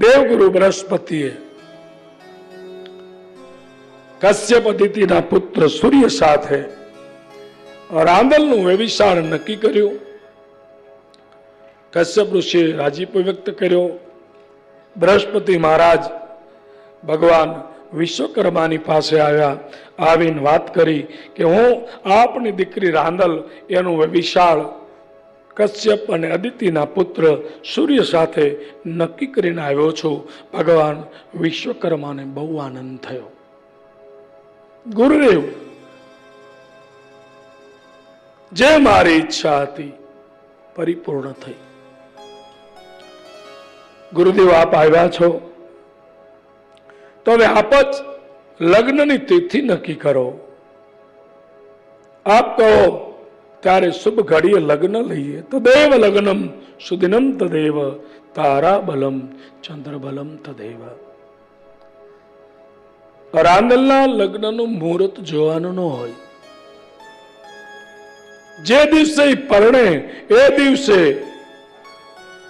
દેવગુરુ બૃહસ્પતિએ કશ્યપ અદિતિના પુત્ર સૂર્ય સાથે રાંદલનું વ્યવિશાળ નક્કી કર્યું કશ્યપ ઋષિએ રાજીપો વ્યક્ત કર્યો બૃહસ્પતિ મહારાજ ભગવાન વિશ્વકર્માની પાસે આવ્યા આવીને વાત કરી કે હું આપની દીકરી રાંદલ એનું વિશાળ કશ્યપ અને અદિતિના પુત્ર સૂર્ય સાથે નક્કી કરીને આવ્યો છું. ભગવાન વિશ્વકર્માને બહુ આનંદ થયો. ગુરુદેવ, જે મારી ઈચ્છા હતી પરિપૂર્ણ થઈ. ગુરુદેવ, આપ આવ્યા છો? તો હવે આપ જ લગ્નની તિથિ નક્કી કરો. આપ કહો ત્યારે શુભ ઘડીએ લગ્ન લઈએ. તો દેવ લગ્નમ, સુદિનમ તદેવ તારા બલમ ચંદ્ર તદેવ. રાંદલના લગ્નનું મુહૂર્ત જોવાનું ન હોય. જે દિવસે પરણે, એ દિવસે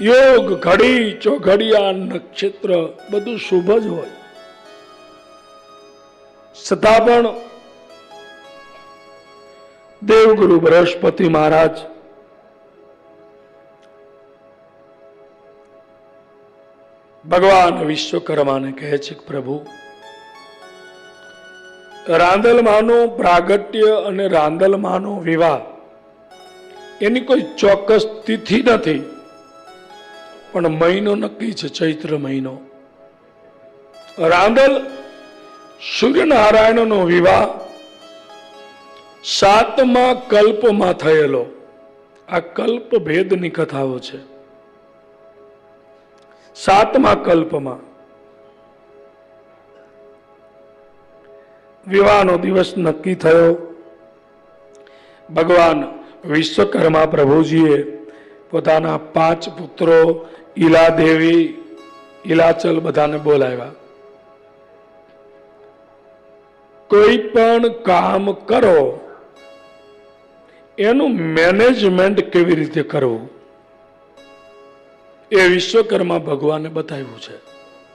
યોગ, ઘડી, ચોઘડિયા, નક્ષત્ર બધું શુભ જ હોય. છતાં પણ દેવગુરુ બૃહસ્પતિ મહારાજ. ભગવાન વિશ્વકર્માને કહે છે પ્રભુ, રાંદલમાનું પ્રાગટ્ય અને રાંદલમાનો વિવાહ એની કોઈ ચોક્કસ તિથિ નથી, પણ મહિનો નક્કી છે, ચૈત્ર મહિનો. રાંદલ સૂર્યનારાયણનો વિવાહ સાતમા કલ્પમાં થયેલો. આ કલ્પ ભેદની કથાઓ છે. સાતમા કલ્પમાં વિવાહનો દિવસ નક્કી થયો. ભગવાન વિશ્વકર્મા પ્રભુજીએ પોતાના પાંચ પુત્રો ઈલા દેવી ઈલાચલ બધાને બોલાવ્યા. કોઈ પણ કામ કરો એનું મેનેજમેન્ટ કેવી રીતે કરવું? એ વિશ્વકર્મા ભગવાને બતાવ્યું છે.